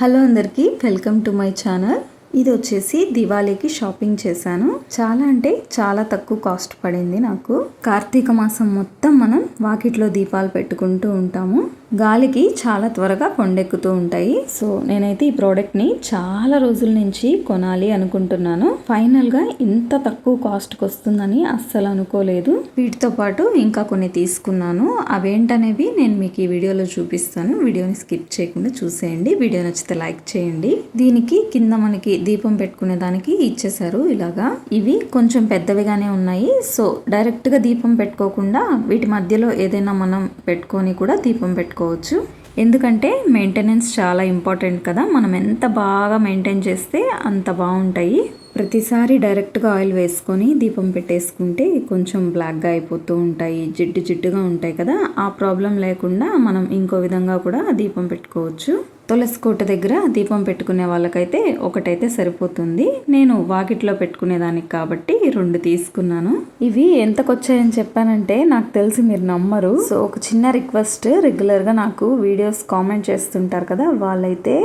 Hello అందరికీ welcome to my channel. ఇది వచ్చేసి దివాళీకి షాపింగ్ చేశాను. చాలా అంటే చాలా తక్కువ కాస్ట్ పడింది నాకు. కార్తీక మాసం మొత్తం మనం వాకిట్లో దీపాలు పెట్టుకుంటూ ఉంటాము. గాలికి చాలా త్వరగా కొండెక్కుతూ ఉంటాయి. సో నేనైతే ఈ ప్రోడక్ట్ని చాలా రోజుల నుంచి కొనాలి అనుకుంటున్నాను. ఫైనల్గా ఇంత తక్కువ కాస్ట్కి వస్తుందని అస్సలు అనుకోలేదు. వీటితో పాటు ఇంకా కొన్ని తీసుకున్నాను. అవేంటనేవి నేను మీకు ఈ వీడియోలో చూపిస్తాను. వీడియోని స్కిప్ చేయకుండా చూసేయండి. వీడియో నచ్చితే లైక్ చేయండి. దీనికి కింద మనకి దీపం పెట్టుకునే దానికి ఇచ్చేసారు ఇలాగా. ఇవి కొంచెం పెద్దవిగానే ఉన్నాయి. సో డైరెక్ట్గా దీపం పెట్టుకోకుండా వీటి మధ్యలో ఏదైనా మనం పెట్టుకొని కూడా దీపం పెట్టుకో పెట్టుకోవచ్చు. ఎందుకంటే మెయింటెనెన్స్ చాలా ఇంపార్టెంట్ కదా. మనం ఎంత బాగా మెయింటైన్ చేస్తే అంత బాగుంటాయి. ప్రతిసారి డైరెక్ట్గా ఆయిల్ వేసుకొని దీపం పెట్టేసుకుంటే కొంచెం బ్లాక్గా అయిపోతూ ఉంటాయి. జిడ్డు జిడ్డుగా ఉంటాయి కదా. ఆ ప్రాబ్లం లేకుండా మనం ఇంకో విధంగా కూడా దీపం పెట్టుకోవచ్చు. తులసి కోట దగ్గర దీపం పెట్టుకునే వాళ్ళకైతే ఒకటైతే సరిపోతుంది. నేను వాకిట్లో పెట్టుకునేదానికి కాబట్టి రెండు తీసుకున్నాను. ఇవి ఎంతకొచ్చాయని చెప్పానంటే నాకు తెలిసి మీరు నమ్మరు. సో ఒక చిన్న రిక్వెస్ట్ రెగ్యులర్గా నాకు వీడియోస్ కామెంట్ చేస్తుంటారు కదా వాళ్ళైతే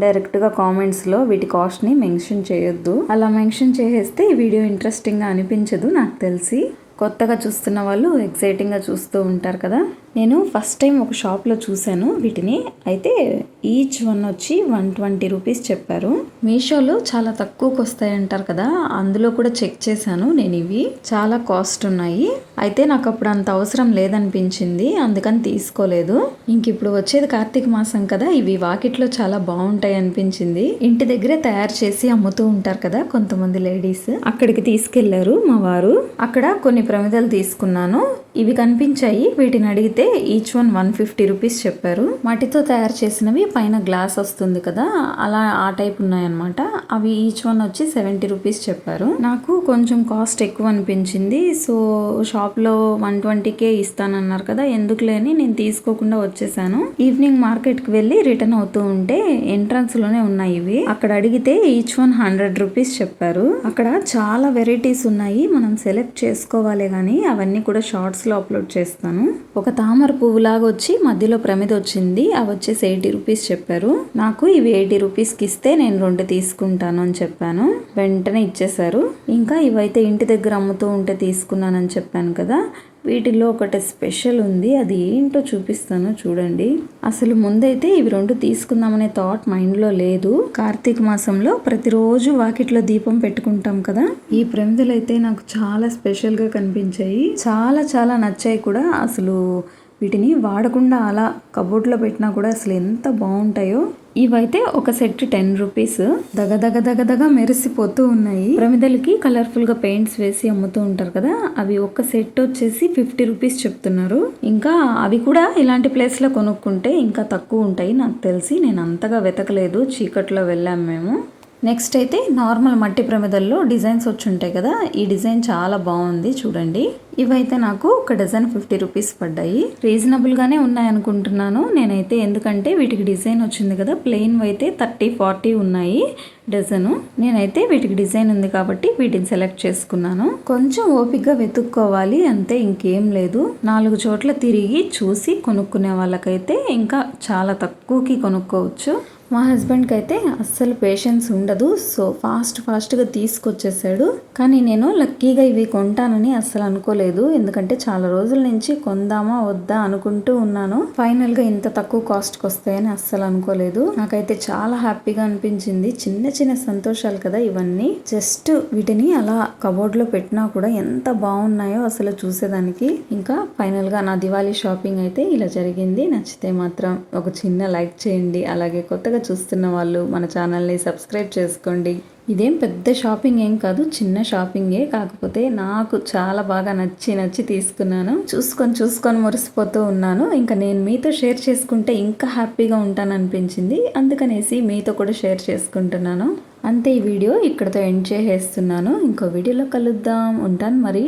డైరెక్ట్గా కామెంట్స్లో వీటి కాస్ట్ని మెన్షన్ చేయొద్దు. అలా మెన్షన్ చేసేస్తే ఈ వీడియో ఇంట్రెస్టింగ్గా అనిపించదు నాకు తెలిసి. కొత్తగా చూస్తున్న వాళ్ళు ఎక్సైటింగ్గా చూస్తూ ఉంటారు కదా. నేను ఫస్ట్ టైం ఒక షాప్లో చూశాను వీటిని. అయితే ఈచ్ వన్ వచ్చి వన్ ట్వంటీ రూపీస్ చెప్పారు. మీషోలో చాలా తక్కువకు వస్తాయి అంటారు కదా అందులో కూడా చెక్ చేశాను నేను ఇవి. చాలా కాస్ట్ ఉన్నాయి. అయితే నాకు అప్పుడు అంత అవసరం లేదనిపించింది అందుకని తీసుకోలేదు. ఇంక ఇప్పుడు వచ్చేది కార్తీక మాసం కదా ఇవి వాకిట్లో చాలా బాగుంటాయి అనిపించింది. ఇంటి దగ్గరే తయారు చేసి అమ్ముతూ ఉంటారు కదా కొంతమంది లేడీస్ అక్కడికి తీసుకెళ్ళారు మా వారు. అక్కడ కొన్ని ప్రమిదలు తీసుకున్నాను. ఇవి కనిపించాయి. వీటిని అడిగితే each one one fifty rupees చెప్పారు. మట్టితో తయారు చేసినవి పైన గ్లాస్ వస్తుంది కదా అలా ఆ టైప్ ఉన్నాయన్నమాట. అవి ఈచ్ వన్ వచ్చి సెవెంటీ రూపీస్ చెప్పారు. నాకు కొంచెం కాస్ట్ ఎక్కువ అనిపించింది. సో షాప్లో వన్ ట్వంటీకే ఇస్తానన్నారు కదా ఎందుకు లేని నేను తీసుకోకుండా వచ్చేసాను. ఈవినింగ్ మార్కెట్కి వెళ్ళి రిటర్న్ అవుతూ ఉంటే ఎంట్రన్స్లోనే ఉన్నాయి ఇవి. అక్కడ అడిగితే ఈచ్ వన్ హండ్రెడ్ రూపీస్ చెప్పారు. అక్కడ చాలా వెరైటీస్ ఉన్నాయి. మనం సెలెక్ట్ చేసుకోవాలి కానీ అవన్నీ కూడా షార్ట్స్లో అప్లోడ్ చేస్తాను. ఒక తామర పువ్వులాగా వచ్చి మధ్యలో ప్రమిద వచ్చింది. అవి వచ్చేసి ఎయిటీ రూపీస్ చెప్పారు. నాకు ఇవి ఎయిటీ రూపీస్కి ఇస్తే నేను రెండు తీసుకుంటాను అని చెప్పాను. వెంటనే ఇచ్చేశారు. ఇంకా ఇవైతే ఇంటి దగ్గర అమ్ముతూ ఉంటే తీసుకున్నానని చెప్పాను కదా వీటిల్లో ఒకటి స్పెషల్ ఉంది. అది ఏంటో చూపిస్తాను చూడండి. అసలు ముందైతే ఇవి రెండు తీసుకుందామనే థాట్ మైండ్లో లేదు. కార్తీక మాసంలో ప్రతిరోజు వాకిట్లో దీపం పెట్టుకుంటాం కదా ఈ ప్రమిదలు అయితే నాకు చాలా స్పెషల్గా కనిపించాయి. చాలా చాలా నచ్చాయి కూడా. అసలు వీటిని వాడకుండా అలా కబోర్డ్లో పెట్టినా కూడా అసలు ఎంత బాగుంటాయో. ఇవైతే ఒక సెట్ టెన్ రూపీస్. దగ దగ దగ దగ మెరిసిపోతూ ఉన్నాయి. ప్రమిదలకి కలర్ఫుల్గా పెయింట్స్ వేసి అమ్ముతూ ఉంటారు కదా అవి ఒక సెట్ వచ్చేసి ఫిఫ్టీ రూపీస్ చెప్తున్నారు. ఇంకా అవి కూడా ఇలాంటి ప్లేస్లో కొనుక్కుంటే ఇంకా తక్కువ ఉంటాయి. నాకు తెలిసి నేను అంతగా వెతకలేదు. చీకట్లో వెళ్ళాము మేము. నెక్స్ట్ అయితే నార్మల్ మట్టి ప్రమిదల్లో డిజైన్స్ వచ్చి ఉంటాయి కదా ఈ డిజైన్ చాలా బాగుంది చూడండి. ఇవైతే నాకు ఒక డజన్ ఫిఫ్టీ రూపీస్ పడ్డాయి. రీజనబుల్గానే ఉన్నాయి అనుకుంటున్నాను. నేనైతే ఎందుకంటే వీటికి డిజైన్ వచ్చింది కదా ప్లెయిన్ అయితే థర్టీ ఫార్టీ ఉన్నాయి డజను నేనైతే వీటికి డిజైన్ ఉంది కాబట్టి వీటిని సెలెక్ట్ చేసుకున్నాను. కొంచెం ఓపిక్గా వెతుక్కోవాలి అంతే ఇంకేం లేదు. నాలుగు చోట్ల తిరిగి చూసి కొనుక్కునే వాళ్ళకైతే ఇంకా చాలా తక్కువకి కొనుక్కోవచ్చు. మా హస్బెండ్కి అయితే అస్సలు పేషెన్స్ ఉండదు. సో ఫాస్ట్ ఫాస్ట్గా తీసుకొచ్చేసాడు. కానీ నేను లక్కీగా ఇవి కొంటానని అస్సలు అనుకోలేదు. ఎందుకంటే చాలా రోజుల నుంచి కొందామా వద్దా అనుకుంటూ ఉన్నాను. ఫైనల్గా ఇంత తక్కువ కాస్ట్కి వస్తాయని అస్సలు అనుకోలేదు. నాకైతే చాలా హ్యాపీగా అనిపించింది. చిన్న చిన్న సంతోషాలు కదా ఇవన్నీ. జస్ట్ వీటిని అలా కబోర్డ్లో పెట్టినా కూడా ఎంత బాగున్నాయో అసలు చూసేదానికి. ఇంకా ఫైనల్గా నా దివాళీ షాపింగ్ అయితే ఇలా జరిగింది. నచ్చితే మాత్రం ఒక చిన్న లైక్ చేయండి. అలాగే కొత్తగా చూస్తున్న వాళ్ళు మన ఛానల్ని సబ్స్క్రైబ్ చేసుకోండి. ఇదేం పెద్ద షాపింగ్ ఏం కాదు చిన్న షాపింగే కాకపోతే నాకు చాలా బాగా నచ్చి నచ్చి తీసుకున్నాను. చూసుకొని చూసుకొని మురిసిపోతూ ఉన్నాను. ఇంకా నేను మీతో షేర్ చేసుకుంటే ఇంకా హ్యాపీగా ఉంటాననిపించింది. అందుకనేసి మీతో కూడా షేర్ చేసుకుంటున్నాను. అంతే ఈ వీడియో ఇక్కడతో ఎండ్ చేసేస్తున్నాను. ఇంకో వీడియోలో కలుద్దాం. ఉంటాను మరి.